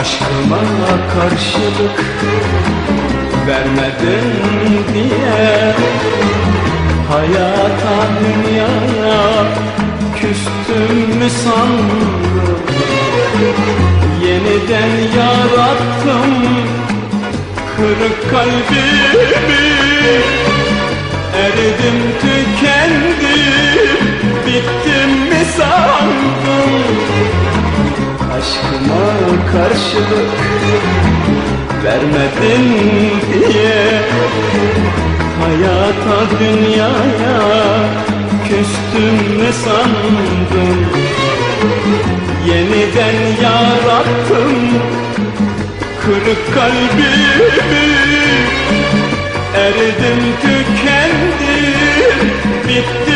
Aşkıma karşılık vermedin diye. Hayata dünyaya küstüm mü sandın? Yeniden yarattım kırık kalbimi. Eridim tükendim bittim mi sandın? Aşkıma karşılık vermedin diye. Hayata dünyaya küstüm mü sandın? Yeniden yarattım kırık kalbimi. Eridim tükendim bitti